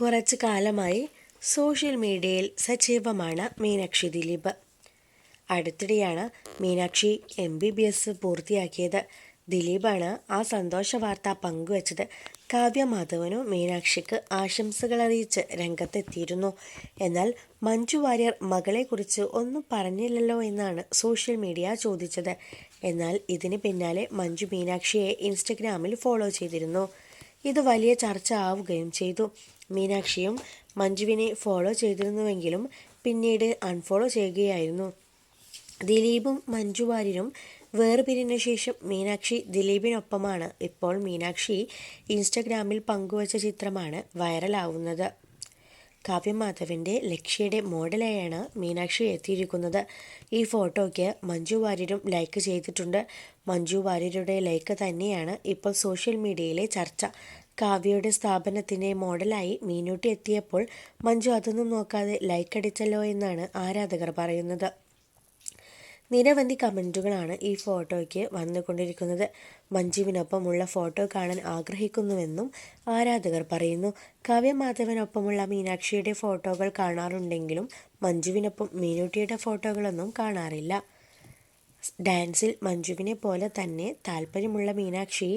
കുറച്ചു കാലമായി സോഷ്യൽ മീഡിയയിൽ സജീവമാണ് മീനാക്ഷി ദിലീപ്. അടുത്തിടെയാണ് Meenakshi M B B S പൂർത്തിയാക്കിയത്. ദിലീപാണ് ആ സന്തോഷ വാർത്ത പങ്കുവച്ചത്. കാവ്യ മാധവനും മീനാക്ഷിക്ക് ആശംസകൾ അറിയിച്ച് രംഗത്തെത്തിയിരുന്നു. എന്നാൽ മഞ്ജു വാര്യർ മകളെക്കുറിച്ച് ഒന്നും പറഞ്ഞില്ലല്ലോ എന്നാണ് സോഷ്യൽ മീഡിയ ചോദിച്ചത്. എന്നാൽ ഇതിന് പിന്നാലെ മഞ്ജു മീനാക്ഷിയെ ഇൻസ്റ്റഗ്രാമിൽ ഫോളോ ചെയ്തിരുന്നു. ഇത് വലിയ ചർച്ച ആവുകയും ചെയ്തു. മീനാക്ഷിയും മഞ്ജുവിനെ ഫോളോ ചെയ്തിരുന്നുവെങ്കിലും പിന്നീട് അൺഫോളോ ചെയ്യുകയായിരുന്നു. ദിലീപും മഞ്ജു വാര്യരും വേർപിരിഞ്ഞ ശേഷം മീനാക്ഷി ദിലീപിനൊപ്പമാണ്. ഇപ്പോൾ മീനാക്ഷി ഇൻസ്റ്റഗ്രാമിൽ പങ്കുവച്ച ചിത്രമാണ് വൈറലാവുന്നത് കാവ്യമാധവന്റെ ലക്ഷ്യയുടെ മോഡലായാണ് മീനാക്ഷി എത്തിയിരിക്കുന്നത്. ഈ ഫോട്ടോയ്ക്ക് മഞ്ജു വാര്യരും ലൈക്ക് ചെയ്തിട്ടുണ്ട്. മഞ്ജു വാര്യരുടെ ലൈക്ക് തന്നെയാണ് ഇപ്പോൾ സോഷ്യൽ മീഡിയയിലെ ചർച്ച. കാവ്യയുടെ സ്ഥാപനത്തിന്റെ മോഡലായി മീനൂട്ടി എത്തിയപ്പോൾ മഞ്ജു അതൊന്നും നോക്കാതെ ലൈക്ക് അടിച്ചല്ലോ എന്നാണ് ആരാധകർ പറയുന്നത്. നിരവധി കമന്റുകളാണ് ഈ ഫോട്ടോയ്ക്ക് വന്നുകൊണ്ടിരിക്കുന്നത്. മഞ്ജുവിനൊപ്പമുള്ള ഫോട്ടോ കാണാൻ ആഗ്രഹിക്കുന്നുവെന്നും ആരാധകർ പറയുന്നു. കാവ്യമാധവനൊപ്പമുള്ള മീനാക്ഷിയുടെ ഫോട്ടോകൾ കാണാറുണ്ടെങ്കിലും മഞ്ജുവിനൊപ്പം മീനുട്ടിയുടെ ഫോട്ടോകളൊന്നും കാണാറില്ല. ഡാൻസിൽ മഞ്ജുവിനെ പോലെ തന്നെ താല്പര്യമുള്ള മീനാക്ഷി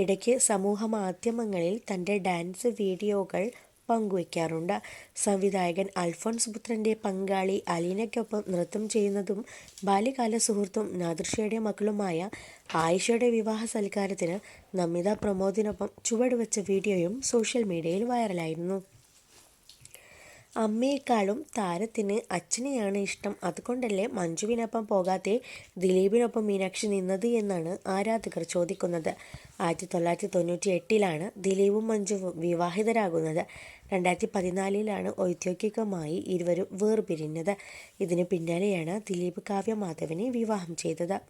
ഇടയ്ക്ക് സമൂഹ മാധ്യമങ്ങളിൽ തന്റെ ഡാൻസ് വീഡിയോകൾ പങ്കുവയ്ക്കാറുണ്ട്. സംവിധായകൻ അൽഫോൺസ് പുത്രന്റെ പങ്കാളി അലീനയ്ക്കൊപ്പം നൃത്തം ചെയ്യുന്നതും ബാല്യകാല സുഹൃത്തും നാദൃഷയുടെ മക്കളുമായ ആയിഷയുടെ വിവാഹ സൽക്കാരത്തിന് നമിത പ്രമോദിനൊപ്പം ചുവടുവെച്ച വീഡിയോയും സോഷ്യൽ മീഡിയയിൽ വൈറലായിരുന്നു. അമ്മയെക്കാളും താരത്തിന് അച്ഛനെയാണ് ഇഷ്ടം. അതുകൊണ്ടല്ലേ മഞ്ജുവിനൊപ്പം പോകാതെ ദിലീപിനൊപ്പം മീനാക്ഷി നിന്നത് എന്നാണ് ആരാധകർ ചോദിക്കുന്നത്. ആയിരത്തി തൊള്ളായിരത്തി തൊണ്ണൂറ്റി എട്ടിലാണ് ദിലീപും മഞ്ജുവും വിവാഹിതരാകുന്നത്. രണ്ടായിരത്തി പതിനാലിലാണ് ഔദ്യോഗികമായി ഇരുവരും വേർപിരിഞ്ഞത്. ഇതിന് പിന്നാലെയാണ് ദിലീപ് കാവ്യ മാധവനെ വിവാഹം ചെയ്തത്.